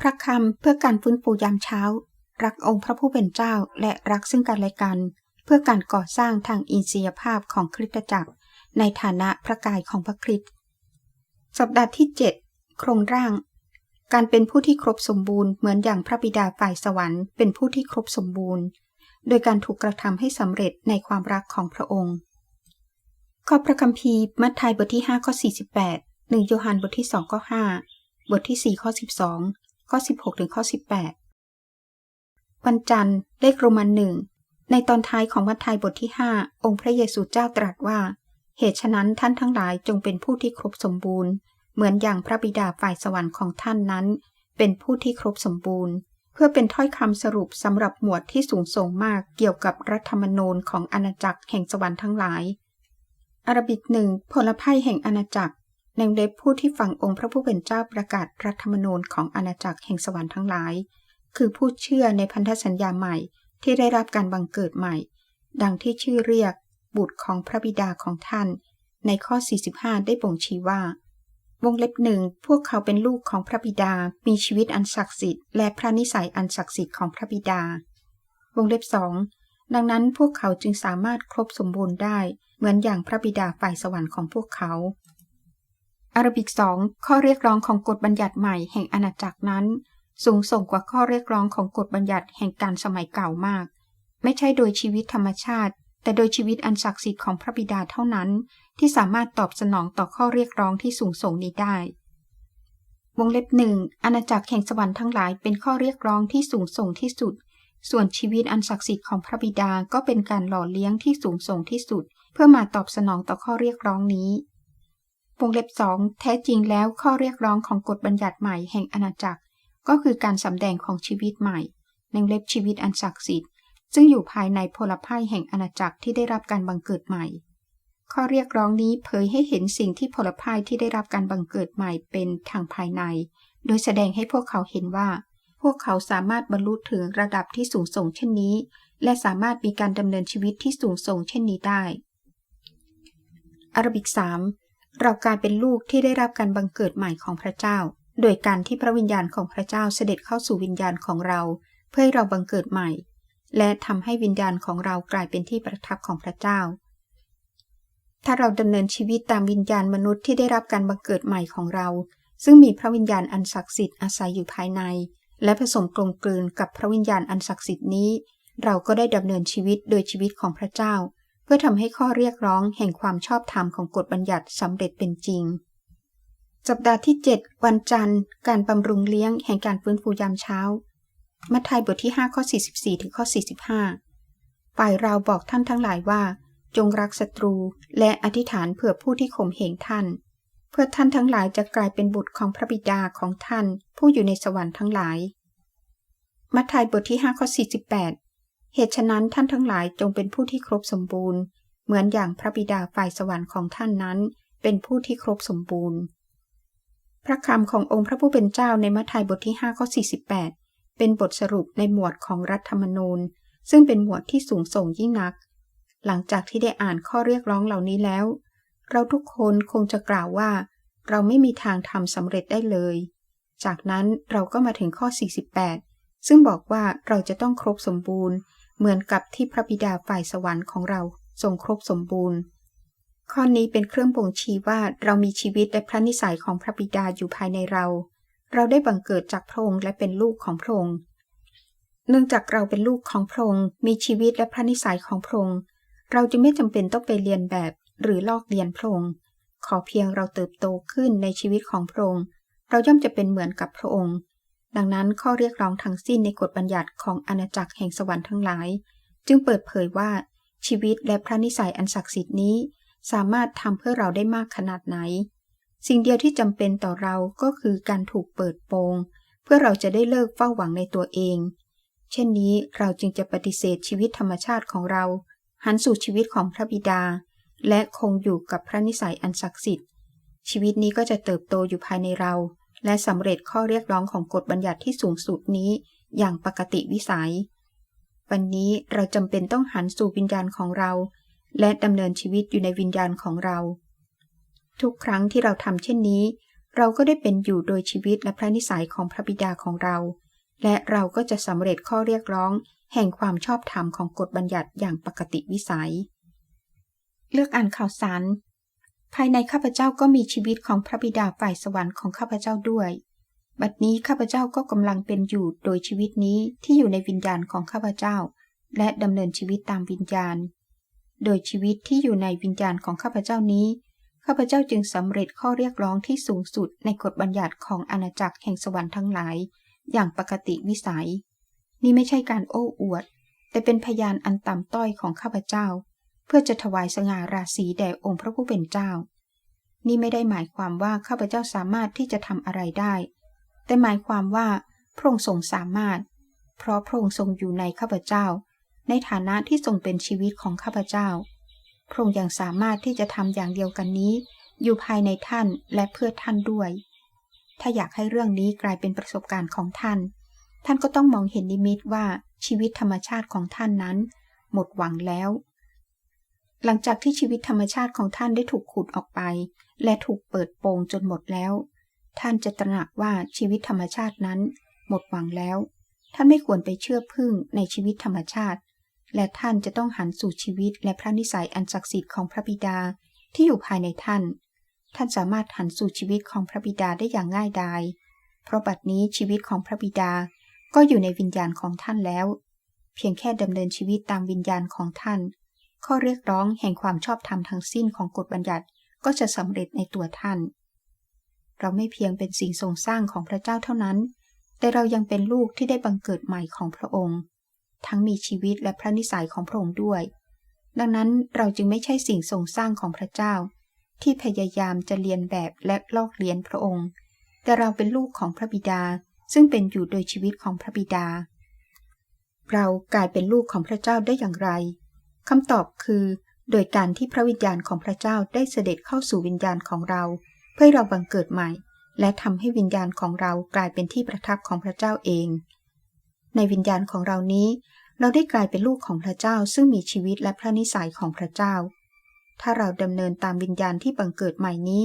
พระคำเพื่อการฟื้นฟูยามเช้า รักองค์พระผู้เป็นเจ้าและรักซึ่งกันและกัน เพื่อการก่อสร้างทางอินทรียภาพของคริสตจักร ในฐานะพระกายของพระคริสต์สัปดาห์ที่ 7 โครงร่าง การเป็นผู้ที่ครบสมบูรณ์เหมือนอย่างพระบิดาฝ่ายสวรรค์เป็นผู้ที่ครบสมบูรณ์ โดยการถูกกระทำให้สำเร็จในความรักของพระองค์ ข้อพระคัมภีร์มัทธิวบทที่5ข้อ48 1โยฮันบทที่2ข้อ5บทที่4ข้อ12 ข้อ 16 ถึงข้อ 18 วันจันทร์เลขโรมันหนึ่งในตอนท้ายของมัทธิวบทที่ 5 องค์พระเยซูเจ้าตรัสว่า เหตุฉะนั้นท่านทั้งหลายจงเป็นผู้ที่ครบสมบูรณ์ เหมือนอย่างพระบิดาฝ่ายสวรรค์ของท่านนั้น เป็นผู้ที่ครบสมบูรณ์ เพื่อเป็นถ้อยคำสรุปสำหรับหมวดที่สูงส่งมากเกี่ยวกับรัฐธรรมนูญของอาณาจักรแห่งสวรรค์ทั้งหลายอารบิกหนึ่งพลภัยแห่งอาณาจักร ในเล็บผู้ที่ฟังองค์พระผู้เป็นเจ้าประกาศรัฐธรรมนูญของอาณาจักรแห่งสวรรค์ทั้งหลาย คือผู้เชื่อในพันธสัญญาใหม่ที่ได้รับการบังเกิดใหม่ ดังที่ชื่อเรียกบุตรของพระบิดาของท่าน ในข้อ 45 ได้บ่งชี้ว่า วงเล็บหนึ่งพวกเขาเป็นลูกของพระบิดา มีชีวิตอันศักดิ์สิทธิ์และพระนิสัยอันศักดิ์สิทธิ์ของพระบิดา วงเล็บสองดังนั้นพวกเขาจึงสามารถครบสมบูรณ์ได้ เหมือนอย่างพระบิดาฝ่ายสวรรค์ของพวกเขา อาราบิกสองข้อเรียกร้องของกฎบัญญัติใหม่แห่งอาณาจักรนั้น สูงส่งกว่าข้อเรียกร้องของกฎบัญญัติแห่งการสมัยเก่ามาก ไม่ใช่โดยชีวิตธรรมชาติ แต่โดยชีวิตอันศักดิ์สิทธิ์ของพระบิดาเท่านั้น ที่สามารถตอบสนองต่อข้อเรียกร้องที่สูงส่งนี้ได้ วงเล็บหนึ่งอาณาจักรแห่งสวรรค์ทั้งหลายเป็นข้อเรียกร้องที่สูงส่งที่สุด ส่วนชีวิตอันศักดิ์สิทธิ์ของพระบิดาก็เป็นการหล่อเลี้ยงที่สูงส่งที่สุด เพื่อมาตอบสนองต่อข้อเรียกร้องนี้ วงเล็บสองแท้จริงแล้วข้อเรียกร้องของกฎบัญญัติใหม่แห่งอาณาจักร ก็คือการสำแดงของชีวิตใหม่ในเล็บชีวิตอันศักดิ์สิทธิ์ซึ่งอยู่ภายในพลภัยแห่งอาณาจักรที่ได้รับการบังเกิดใหม่ ข้อเรียกร้องนี้เผยให้เห็นสิ่งที่พลภัยที่ได้รับการบังเกิดใหม่เป็นทางภายใน โดยแสดงให้พวกเขาเห็นว่า พวกเขาสามารถบรรลุถึงระดับที่สูงส่งเช่นนี้ และสามารถมีการดำเนินชีวิตที่สูงส่งเช่นนี้ได้อาราบิก3 เรากลายเป็นลูกที่ได้รับการบังเกิดใหม่ของพระเจ้า โดยการที่พระวิญญาณของพระเจ้าเสด็จเข้าสู่วิญญาณของเรา เพื่อให้เราบังเกิดใหม่ และทำให้วิญญาณของเรากลายเป็นที่ประทับของพระเจ้า ถ้าเราดำเนินชีวิตตามวิญญาณมนุษย์ที่ได้รับการบังเกิดใหม่ของเรา ซึ่งมีพระวิญญาณอันศักดิ์สิทธิ์อาศัยอยู่ภายใน และผสมกลมกลืนกับพระวิญญาณอันศักดิ์สิทธิ์นี้ เราก็ได้ดำเนินชีวิตโดยชีวิตของพระเจ้า พื่อทำให้ข้อเรียกร้องแห่งความชอบธรรมของกฎบัญญัติสำเร็จเป็นจริง สัปดาห์ที่ 7 วันจันทร์ การบำรุงเลี้ยงแห่งการฟื้นฟูยามเช้า มัทธิวบทที่ 5 ข้อ 44 ถึงข้อ 45 ฝ่ายเราบอกท่านทั้งหลายว่า จงรักศัตรูและอธิษฐานเผื่อผู้ที่ข่มเหงท่าน เพื่อท่านทั้งหลายจะกลายเป็นบุตรของพระบิดาของท่าน ผู้อยู่ในสวรรค์ทั้งหลาย มัทธิวบทที่ 5 ข้อ 48 เหตุฉะนั้นท่านทั้งหลายจงเป็นผู้ที่ครบสมบูรณ์ เหมือนอย่างพระบิดาฝ่ายสวรรค์ของท่านนั้น เป็นผู้ที่ครบสมบูรณ์ พระคำขององค์พระผู้เป็นเจ้าในมัทธิวบทที่5ข้อ48 เป็นบทสรุปในหมวดของรัฐธรรมนูญ ซึ่งเป็นหมวดที่สูงส่งยิ่งนัก หลังจากที่ได้อ่านข้อเรียกร้องเหล่านี้แล้ว เราทุกคนคงจะกล่าวว่า เราไม่มีทางทำสำเร็จได้เลย จากนั้นเราก็มาถึงข้อ 48 ซึ่งบอกว่าเราจะต้องครบสมบูรณ์ เหมือนกับที่พระบิดาฝ่ายสวรรค์ของเราทรงครบสมบูรณ์ ข้อนี้เป็นเครื่องบ่งชี้ว่าเรามีชีวิตและพระนิสัยของพระบิดาอยู่ภายในเรา เราได้บังเกิดจากพระองค์และเป็นลูกของพระองค์ เนื่องจากเราเป็นลูกของพระองค์มีชีวิตและพระนิสัยของพระองค์เราจะไม่จำเป็นต้องไปเรียนแบบหรือลอกเรียนพระองค์ขอเพียงเราเติบโตขึ้นในชีวิตของพระองค์ เราย่อมจะเป็นเหมือนกับพระองค์ ดังนั้นข้อเรียกร้องทั้งสิ้นในกฎบัญญัติของอาณาจักรแห่งสวรรค์ทั้งหลาย จึงเปิดเผยว่าชีวิตและพระนิสัยอันศักดิ์สิทธิ์นี้ สามารถทำเพื่อเราได้มากขนาดไหน สิ่งเดียวที่จำเป็นต่อเราก็คือการถูกเปิดโปง เพื่อเราจะได้เลิกเฝ้าหวังในตัวเอง เช่นนี้เราจึงจะปฏิเสธชีวิตธรรมชาติของเรา หันสู่ชีวิตของพระบิดา และคงอยู่กับพระนิสัยอันศักดิ์สิทธิ์ ชีวิตนี้ก็จะเติบโตอยู่ภายในเรา และสำเร็จข้อเรียกร้องของกฎบัญญัติที่สูงสุดนี้อย่างปกติวิสัย วันนี้เราจำเป็นต้องหันสู่วิญญาณของเรา และดำเนินชีวิตอยู่ในวิญญาณของเรา ทุกครั้งที่เราทำเช่นนี้ เราก็ได้เป็นอยู่โดยชีวิตและพระนิสัยของพระบิดาของเรา และเราก็จะสำเร็จข้อเรียกร้อง แห่งความชอบธรรมของกฎบัญญัติอย่างปกติวิสัย เลือกอ่านข่าวสาร ภายในข้าพเจ้าก็มีชีวิตของพระบิดาฝ่ายสวรรค์ของข้าพเจ้าด้วย บัดนี้ข้าพเจ้าก็กำลังเป็นอยู่โดยชีวิตนี้ที่อยู่ในวิญญาณของข้าพเจ้า และดำเนินชีวิตตามวิญญาณ โดยชีวิตที่อยู่ในวิญญาณของข้าพเจ้านี้ ข้าพเจ้าจึงสำเร็จข้อเรียกร้องที่สูงสุดในกฎบัญญัติของอาณาจักรแห่งสวรรค์ทั้งหลาย อย่างปกติวิสัย นี่ไม่ใช่การโอ้อวด แต่เป็นพยานอันต่ำต้อยของข้าพเจ้า เพื่อจะถวายสง่าราศีแด่องค์พระผู้เป็นเจ้า นี่ไม่ได้หมายความว่าข้าพเจ้าสามารถที่จะทำอะไรได้ แต่หมายความว่าพระองค์ทรงสามารถ เพราะพระองค์ทรงอยู่ในข้าพเจ้า ในฐานะที่ทรงเป็นชีวิตของข้าพเจ้า พระองค์ยังสามารถที่จะทำอย่างเดียวกันนี้ อยู่ภายในท่านและเพื่อท่านด้วย ถ้าอยากให้เรื่องนี้กลายเป็นประสบการณ์ของท่าน ท่านก็ต้องมองเห็นนิมิตว่าชีวิตธรรมชาติของท่านนั้น หมดหวังแล้ว หลังจากที่ชีวิตธรรมชาติของท่านได้ถูกขุดออกไป และถูกเปิดโปงจนหมดแล้ว ท่านจะตระหนักว่าชีวิตธรรมชาตินั้น หมดหวังแล้ว ท่านไม่ควรไปเชื่อพึ่งในชีวิตธรรมชาติ และท่านจะต้องหันสู่ชีวิตและพระนิสัยอันศักดิ์สิทธิ์ของพระบิดาที่อยู่ภายในท่าน ท่านสามารถหันสู่ชีวิตของพระบิดาได้อย่างง่ายดาย เพราะบัดนี้ชีวิตของพระบิดาก็อยู่ในวิญญาณของท่านแล้ว เพียงแค่ดำเนินชีวิตตามวิญญาณของท่าน ข้อเรียกร้องแห่งความชอบธรรมทั้งสิ้นของกฎบัญญัติก็จะสำเร็จในตัวท่าน เราไม่เพียงเป็นสิ่งทรงสร้างของพระเจ้าเท่านั้น แต่เรายังเป็นลูกที่ได้บังเกิดใหม่ของพระองค์ ทั้งมีชีวิตและพระนิสัยของพระองค์ด้วย ดังนั้นเราจึงไม่ใช่สิ่งทรงสร้างของพระเจ้า ที่พยายามจะเรียนแบบและลอกเลียนพระองค์ แต่เราเป็นลูกของพระบิดา ซึ่งเป็นอยู่โดยชีวิตของพระบิดา เรากลายเป็นลูกของพระเจ้าได้อย่างไร คำตอบคือ โดยการที่พระวิญญาณของพระเจ้าได้เสด็จเข้าสู่วิญญาณของเรา เพื่อเราบังเกิดใหม่ และทำให้วิญญาณของเรากลายเป็นที่ประทับของพระเจ้าเอง ในวิญญาณของเรานี้ เราได้กลายเป็นลูกของพระเจ้าซึ่งมีชีวิตและพระนิสัยของพระเจ้า ถ้าเราดำเนินตามวิญญาณที่บังเกิดใหม่นี้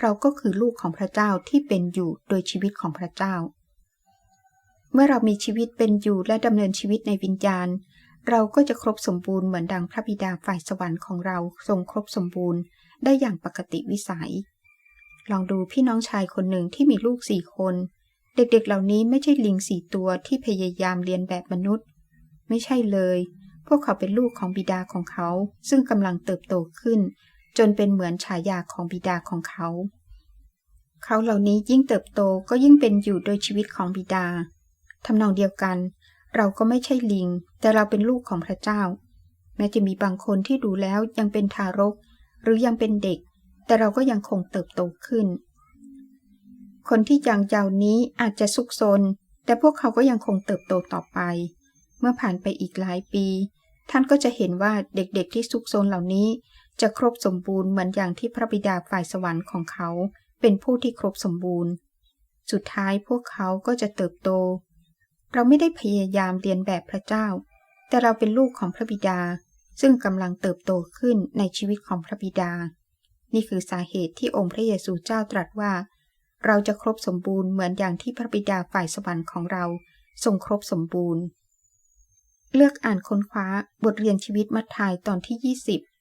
เราก็คือลูกของพระเจ้าที่เป็นอยู่โดยชีวิตของพระเจ้า เมื่อเรามีชีวิตเป็นอยู่และดำเนินชีวิตในวิญญาณ เราก็จะครบสมบูรณ์เหมือนดังพระบิดาฝ่ายสวรรค์ของเราทรงครบสมบูรณ์ได้อย่างปกติวิสัย ลองดูพี่น้องชายคนหนึ่งที่มีลูกสี่คน เด็กๆเเหล่านี้ไม่ใช่ลิงสี่ตัวที่พยายามเรียนแบบมนุษย์ ไม่ใช่เลย พวกเขาเป็นลูกของบิดาของเขา ซึ่งกำลังเติบโตขึ้น จนเป็นเหมือนฉายาของบิดาของเขา เขาเหล่านี้ยิ่งเติบโตก็ยิ่งเป็นอยู่โดยชีวิตของบิดาทำนองเดียวกัน เราก็ไม่ใช่ลิง แต่เราเป็นลูกของพระเจ้า แม้จะมีบางคนที่ดูแล้วยังเป็นทารก หรือยังเป็นเด็ก แต่เราก็ยังคงเติบโตขึ้น คนที่ยังเยาว์นี้อาจจะซุกซน แต่พวกเขาก็ยังคงเติบโตต่อไป เมื่อผ่านไปอีกหลายปี ท่านก็จะเห็นว่าเด็กๆที่ซุกซนเหล่านี้ จะครบสมบูรณ์เหมือนอย่างที่พระบิดาฝ่ายสวรรค์ของเขา เป็นผู้ที่ครบสมบูรณ์ สุดท้ายพวกเขาก็จะเติบโต เราไม่ได้พยายามเรียนแบบพระเจ้า แต่เราเป็นลูกของพระบิดา ซึ่งกำลังเติบโตขึ้นในชีวิตของพระบิดา นี่คือสาเหตุที่องค์พระเยซูเจ้าตรัสว่า เราจะครบสมบูรณ์เหมือนอย่างที่พระบิดาฝ่ายสวรรค์ของเรา ทรงครบสมบูรณ์ เลือกอ่านค้นคว้าบทเรียนชีวิตมัทธิยตอนที่ 20